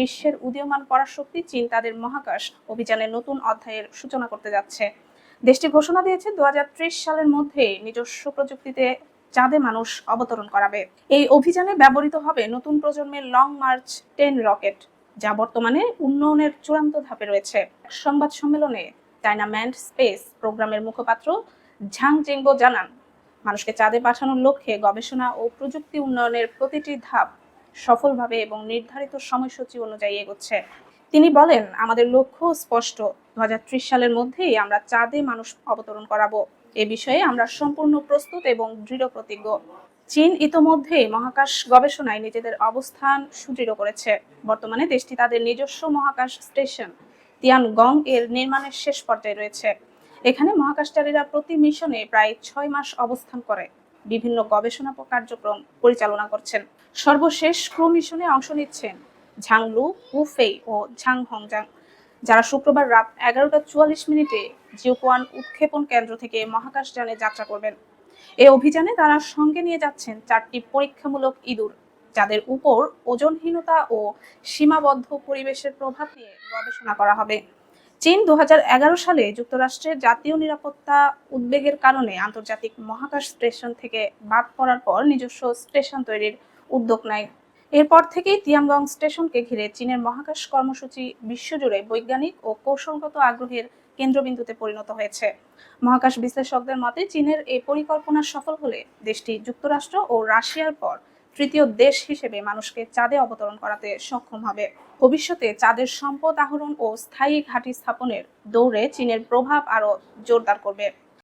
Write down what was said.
বিশ্বের উদীয়মান পরাশক্তি চীন তাদের মহাকাশ অভিযানের নতুন অধ্যায়ের সূচনা করতে যাচ্ছে। দেশটি ঘোষণা দিয়েছে দু সালের মধ্যে নিজস্ব প্রযুক্তিতে চাঁদে মানুষ অবতরণ করাবে। এই অভিযানে ব্যবহৃত হবে নতুন প্রজন্মের লং মার্চ টেন রকেট, যা বর্তমানে উন্নয়নের চূড়ান্ত ধাপে রয়েছে। সংবাদ সম্মেলনে ডাইনাম্যান্ড স্পেস প্রোগ্রামের মুখপাত্র ঝাং জিংবো জানান, মানুষকে চাঁদে পাঠানোর লক্ষ্যে গবেষণা ও প্রযুক্তি উন্নয়নের প্রতিটি ধাপ সফলভাবে এবং নির্ধারিত সময়সূচি অনুযায়ী এগোচ্ছে। তিনি বলেন, আমাদের লক্ষ্য স্পষ্ট। দুই হাজার ত্রিশ সালের মধ্যেই আমরা চাঁদে মানুষ অবতরণ করাবো। এ বিষয়ে আমরা সম্পূর্ণ প্রস্তুত এবং দৃঢ় প্রতিজ্ঞ। চীন ইতোমধ্যেই মহাকাশ গবেষণায় নিজেদের অবস্থান সুদৃঢ় করেছে। বর্তমানে দেশটি তাদের নিজস্ব মহাকাশ স্টেশন, তিয়ানগং এর নির্মাণের শেষ পর্যায়ে রয়েছে। এখানে মহাকাশচারীরা প্রতি মিশনে প্রায় ছয় মাস অবস্থান করে। বিভিন্ন গবেষণা কার্যক্রম পরিচালনা করছেন। সর্বশেষ ক্রু মিশনে অংশ নিচ্ছেন ঝাংলু উফেই ও ঝাং হংজাং যারা শুক্রবার রাত এগারোটা চুয়াল্লিশ মিনিটে জিওকোয়ান উৎক্ষেপণ কেন্দ্র থেকে মহাকাশযানে যাত্রা করবেন। এই অভিযানে তারা সঙ্গে নিয়ে যাচ্ছেন চারটি পরীক্ষামূলক ইঁদুর, যাদের উপর ওজনহীনতা ও সীমাবদ্ধ পরিবেশের প্রভাব নিয়ে গবেষণা করা হবে। চীন দুই হাজার এগারো সালে যুক্তরাষ্ট্রের জাতীয় নিরাপত্তা উদ্বেগের কারণে আন্তর্জাতিক মহাকাশ স্টেশন থেকে বাদ পড়ার পর নিজস্ব স্টেশন তৈরির উদ্যোগ নেয়। এরপর থেকেই তিয়ানগং স্টেশনকে ঘিরে চীনের মহাকাশ কর্মসূচি বিশ্বজুড়ে বৈজ্ঞানিক ও কৌশলগত আগ্রহের কেন্দ্রবিন্দুতে পরিণত হয়েছে। মহাকাশ বিশ্লেষকদের মতে, চীনের এই পরিকল্পনা সফল হলে দেশটি যুক্তরাষ্ট্র ও রাশিয়ার পর তৃতীয় দেশ হিসেবে মানুষকে চাঁদে অবতরণ করাতে সক্ষম হবে। ভবিষ্যতে চাঁদের সম্পদ আহরণ ও স্থায়ী ঘাঁটি স্থাপনের দৌড়ে চীনের প্রভাব আরও জোরদার করবে।